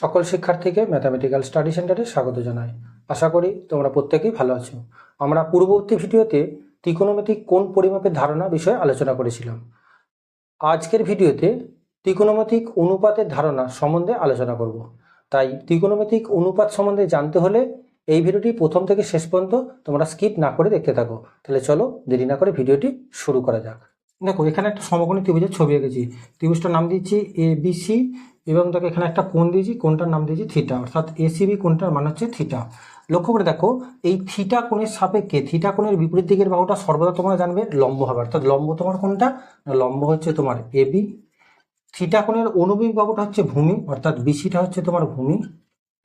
সকল শিক্ষার্থীকে mathematical study সেন্টারে স্বাগত জানাই। আশা করি তোমরা প্রত্যেকেই ভালো আছো। আমরা পূর্ববর্তী ভিডিওতে ত্রিকোণমিতিক কোন পরিমাপের ধারণা বিষয়ে আলোচনা করেছিলাম। আজকের ভিডিওতে ত্রিকোণমিতিক অনুপাতের ধারণা সম্বন্ধে আলোচনা করব। তাই ত্রিকোণমিতিক অনুপাত সম্বন্ধে জানতে হলে এই ভিডিওটি প্রথম থেকে শেষ পর্যন্ত তোমরা স্কিপ না করে দেখতে থাকো। তাহলে চলো দেরি না করে ভিডিওটি শুরু করা যাক। দেখো, এখানে একটা সমকোণী ত্রিভুজের ছবি এঁকেছি। ত্রিভুজটার নাম দিচ্ছি এ বি সি এবং দেখো, এখানে একটা কোণ দিয়েছি কোনটার নাম দিয়েছি থিটা অর্থাৎ এসিবি কোনটার মান হচ্ছে থিটা লক্ষ্য করে দেখো, এই থিটা কোণের সাপেক্ষে থিটা কোণের বিপরীত দিকের বাহুটা সর্বদা তোমরা জানবে লম্ব হবে, অর্থাৎ লম্ব তোমার কোনটা লম্ব হচ্ছে তোমার এবি থিটা কোণের অনুভূমিক বাহুটা হচ্ছে ভূমি, অর্থাৎ বিসিটা হচ্ছে তোমার ভূমি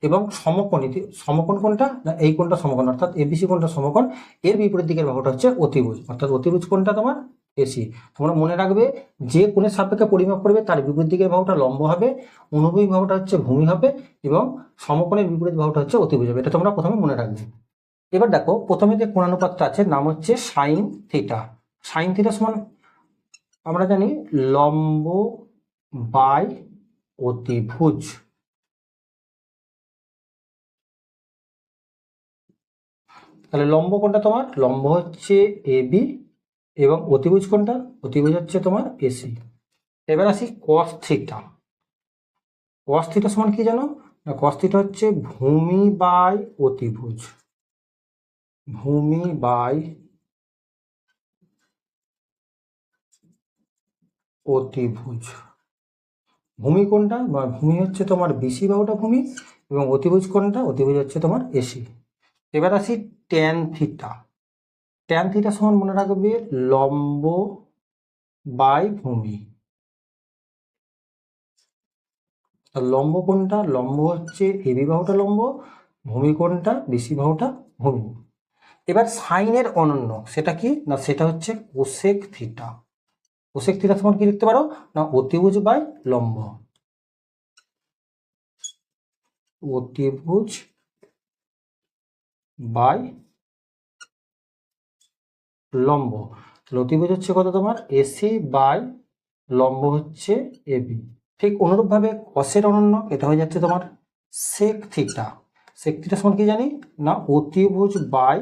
এবং সমকোণ সমকোণ কোনটা না এই কোণটা সমকোণ, অর্থাৎ এবিসি কোণটা সমকোণ, এর বিপরীত দিকের বাহুটা হচ্ছে অতিভুজ, অর্থাৎ অতিভুজ কোনটা তোমার এসি। তোমরা মনে রাখবে, যে কোণের সাপেক্ষে পরিমাপ করবে তার বিপরীত দিকের বাহুটা লম্ব হবে, অনুভূমিক বাহুটা হচ্ছে ভূমি হবে এবং সমকোণের বিপরীত বাহুটা হচ্ছে অতিভুজ হবে। এটা তোমরা প্রথমে মনে রাখবে। এবার দেখো, প্রথমে যে কোণানুপাতটা আছে, নাম হচ্ছে সাইন থিটা। সাইন থিটা সমান আমরা জানি লম্ব বাই অতিভুজ। তাহলে লম্ব কোনটা তোমার, লম্ব হচ্ছে এ বি এবং অতিভুজ কোনটা? অতিভুজ হচ্ছে তোমার এসি এবার আসি কস থিটা কস থিটা সমান কি জানো? না কস থিটা হচ্ছে ভূমি বাই অতিভুজ। ভূমি বাই অতিভুজ। ভূমি কোনটা? বা ভূমি হচ্ছে তোমার বিসি বাহুটা ভূমি, এবং অতিভুজ কোনটা? অতিভুজ হচ্ছে তোমার এসি এবার আসি ট্যান থিটা ট্যান থিটা সমান মনে রাখবে লম্ব বাই ভূমি। লম্ব কোনটা? লম্ব হচ্ছে এবি বাহুটা লম্ব, ভূমি কোনটা? বিসি বাহুটা ভূমি। এবার সাইনের অনন্য, সেটা কি? না, সেটা হচ্ছে কোসেক থিটা কোসেক থিটা সমান কি লিখতে পারো? না, অতিভুজ বাই লম্ব। অতিভুজ বাই লম্ব। তাহলে অতিভুজ হচ্ছে কত তোমার? এসি বাই লম্ব হচ্ছে এবি ঠিক অনুরূপভাবে কসের অনন্য এটা হয়ে যাচ্ছে তোমার সেক থিটা সেক থিটা সমান কি জানি? না, অতিভুজ বাই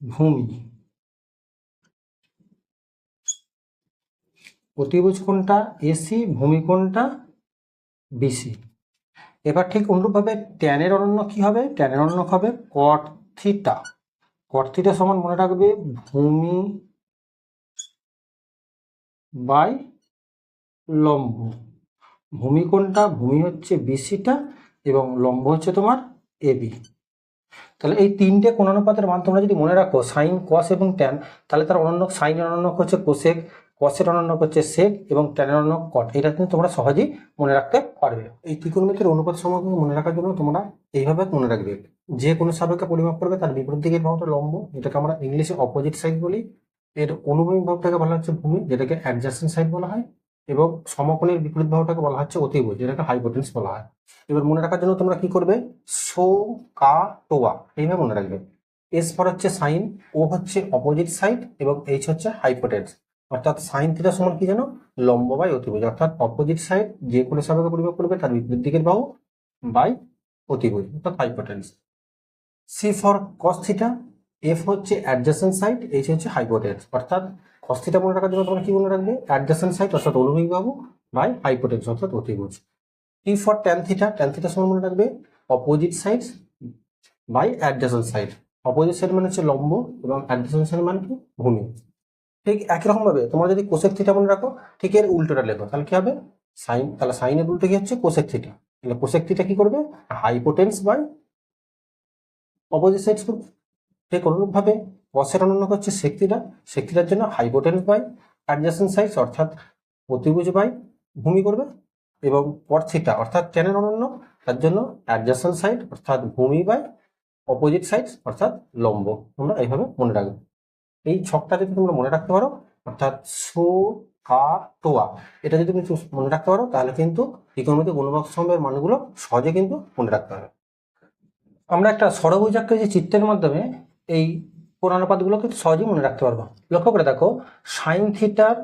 ভূমি। অতিভুজ কোনটা? এসি ভূমি কোনটা? বিসি এবার ঠিক অনুরূপভাবে ট্যানের অনন্য কি হবে? ট্যানের অনন্য হবে কট থিটা সমান মনে রাখবে ভূমি বাই লম্ব। ভূমি কোনটা? ভূমি হচ্ছে বিসিটা এবং লম্ব হচ্ছে তোমার এবি তাহলে এই তিনটে কোণানুপাতের মান তোমরা যদি মনে রাখো সাইন কস এবং ট্যান তাহলে তার অনন্য সাইনের অনন্য হচ্ছে কোসেক কসের অনন্য হচ্ছে সেক এবং ট্যানের অনন্য কট এটা কিন্তু তোমরা সহজেই মনে রাখতে পারবে। এই ত্রিকোণমিতির অনুপাত সম্পর্কে মনে রাখার জন্য তোমরা এইভাবে মনে রাখবে। যে কোনো সাপেক্ষে পরিমাপ করবে, তার বিপরীত দিকের বাহুটা লম্ব, যেটাকে আমরা ইংলিশে অপোজিট সাইড বলি। এর অনুভূমিক ভাবটাকে বলা হচ্ছে ভূমি, যেটাকে অ্যাডজাস্টেন্ট সাইড বলা হয়। এবং সমকোণের বিপরীত ভাবটাকে বলা হচ্ছে অতিভুজ যেটাকে হাইপোটেন্স বলা হয়। এবার মনে রাখার জন্য তোমরা কি করবে? সো কা টোয়া এইভাবে মনে রাখবে। এস ফর হচ্ছে সাইন ও হচ্ছে অপোজিট সাইড এবং এইচ হচ্ছে হাইপোটেন্স অর্থাৎ সাইন থিটা সমান কি জানো? লম্ব বাই অতিভুজ। অর্থাৎ অপোজিট সাইড যে কোনো সাপেক্ষে পরিমাপ করবে তার বিপরীত দিকের বাহু বাই অতিভুজ, অর্থাৎ hypotenuse C for cos theta F হচ্ছে অ্যাডজাসেন্ট সাইড এইচ হচ্ছে হাইপোটেন্স অর্থাৎ কস থিটা মনে রাখার জন্য তোমরা কি মনে রাখবে? অ্যাডজাসেন্ট সাইড অর্থাৎ অনুভূমিক বাহু বাই হাইপোটেন্স অর্থাৎ অতিভুজ। T for tan theta tan theta সমান মনে রাখবে? Opposite side by adjacent side opposite side মানে হচ্ছে লম্ব এবং অ্যাডজাসেন্ট সাইড মানে কি? ভূমি। ঠিক একই রকম ভাবে তোমরা যদি কোসেক থিটা মনে রাখো, ঠিক এর উল্টোটা লেখো, তাহলে কি হবে? সাইন তাহলে সাইনের উল্টো কি হচ্ছে? কোসেক থিটা তাহলে কোসেক থিটা কি করবে? হাইপোটেন্স বাই অপোজিট সাইড করবে। ঠিক অনুরূপ ভাবে কসের অনন্য হচ্ছে সেক থিটার জন্য হাইপোটেন্স বাই অ্যাডজাসেন্ট সাইড অর্থাৎ প্রতিভুজ বাই ভূমি করবে এবং পর থিটা অর্থাৎ টেনের অনন্য, তার জন্য অ্যাডজাসেন্ট সাইড অর্থাৎ ভূমি বাই অপোজিট সাইড অর্থাৎ লম্ব। তোমরা এইভাবে মনে রাখবে। এই ছকটা যদি তোমরা মনে রাখতে পারো, অর্থাৎ সো, কা, টোয়া, এটা যদি তুমি মনে রাখতে পারো, তাহলে কিন্তু ত্রিকোণমিতি গুণবাক স্তম্ভের মানগুলো সহজে কিন্তু মনে রাখতে পারবে। আমরা একটা ষড়ভুজাকৃতি চিত্রের মাধ্যমে এই পুরানুপাতগুলো কিন্তু সহজেই মনে রাখতে পারব। লক্ষ্য করে দেখো, সাইন থিটার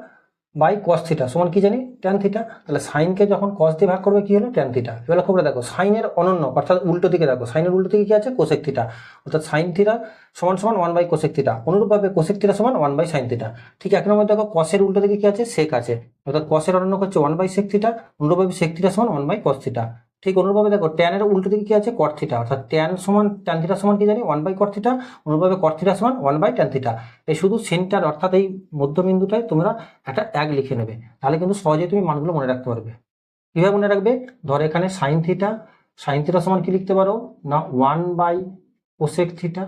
বাই কস থিটা সমান কি জানি? ট্যান থিটা তাহলে সাইনকে যখন কস দিয়ে ভাগ করবে, কি হলো? ট্যান থিটা এবার করে দেখো সাইনের অনন্য, অর্থাৎ উল্টো দিকে দেখো সাইনের উল্টো দিকে কি আছে? কোশেক থিটা অর্থাৎ সাইন থিটা সমান সমান ওয়ান বাই কোশেক থিটা অনুরূপভাবে কোশেক থিটা সমান ওয়ান বাই সাইন থিটা ঠিক এক নম্বর দেখো কসের উল্টো দিকে কি আছে? সেক আছে। অর্থাৎ কসের অনন্য হচ্ছে ওয়ান বাই সেক থিটা অনুরূপভাবে সেক থিটা সমান ওয়ান বাই কস থিটা ঠিক অনুরূপভাবে দেখো ট্যানের উল্টো দিকে কি আছে? কট থিটা অর্থাৎ ট্যান সমান ট্যান থিটা সমান কি জানি? ওয়ান বাই কট থিটা অনুরূপভাবে কট থিটা সমান ওয়ান বাই ট্যান থিটা এই শুধু সেন্টার অর্থাৎ এই মধ্যবিন্দুটায় তোমরা একটা এক লিখে নেবে। তাহলে কিন্তু সহজেই তুমি মানগুলো মনে রাখতে পারবে। কীভাবে মনে রাখবে? ধর এখানে সাইন থিটা সাইন থিটা সমান কি লিখতে পারো? না ওয়ান বাই কোসেক থিটা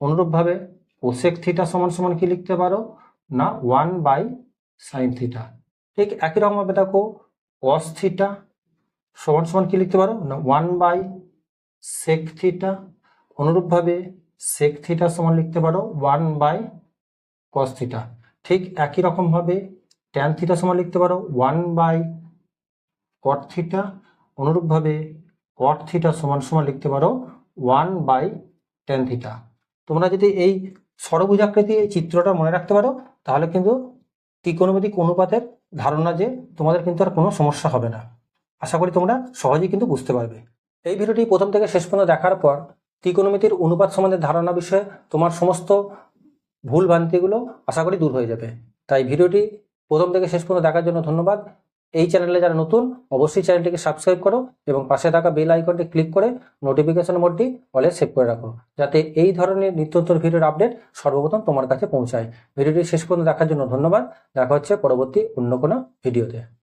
অনুরূপভাবে কোসেক থিটা সমান সমান কি লিখতে পারো? না ওয়ান বাই সাইন থিটা ঠিক একই রকমভাবে দেখো। কস থিটা সমান সমান কি লিখতে পারো? না ওয়ান বাই সেক থিটা অনুরূপভাবে সেক থিটা সমান লিখতে পারো ওয়ান বাই কস থিটা ঠিক একই রকমভাবে ট্যান থিটা সমান লিখতে পারো ওয়ান বাই কট থিটা অনুরূপভাবে কট থিটা সমান সমান লিখতে পারো ওয়ান বাই টেন থিটা তোমরা যদি এই ষড়ভুজাকৃতি এই চিত্রটা মনে রাখতে পারো, তাহলে কিন্তু ত্রিকোণমিতিক অনুপাতের ধারণা যে, তোমাদের কিন্তু আর কোনো সমস্যা হবে না। আশা করি তোমরা সহজেই কিন্তু বুঝতে পারবে। এই ভিডিওটি প্রথম থেকে শেষ পর্যন্ত দেখার পর ত্রিকোণমিতির অনুপাত সম্বন্ধে ধারণা বিষয়ে তোমার সমস্ত ভুল ভ্রান্তিগুলো আশা করি দূর হয়ে যাবে। তাই ভিডিওটি প্রথম থেকে শেষ পর্যন্ত দেখার জন্য ধন্যবাদ। এই চ্যানেলে যারা নতুন, অবশ্যই চ্যানেলটিকে সাবস্ক্রাইব করো এবং পাশে থাকা বেল আইকনটি ক্লিক করে নোটিফিকেশন মোডটি অলে সেভ করে রাখো, যাতে এই ধরনের নিত্যন্তর ভিডিওর আপডেট সর্বপ্রথম তোমার কাছে পৌঁছায়। ভিডিওটি শেষ পর্যন্ত দেখার জন্য ধন্যবাদ। দেখা হচ্ছে পরবর্তী অন্য কোনো ভিডিওতে।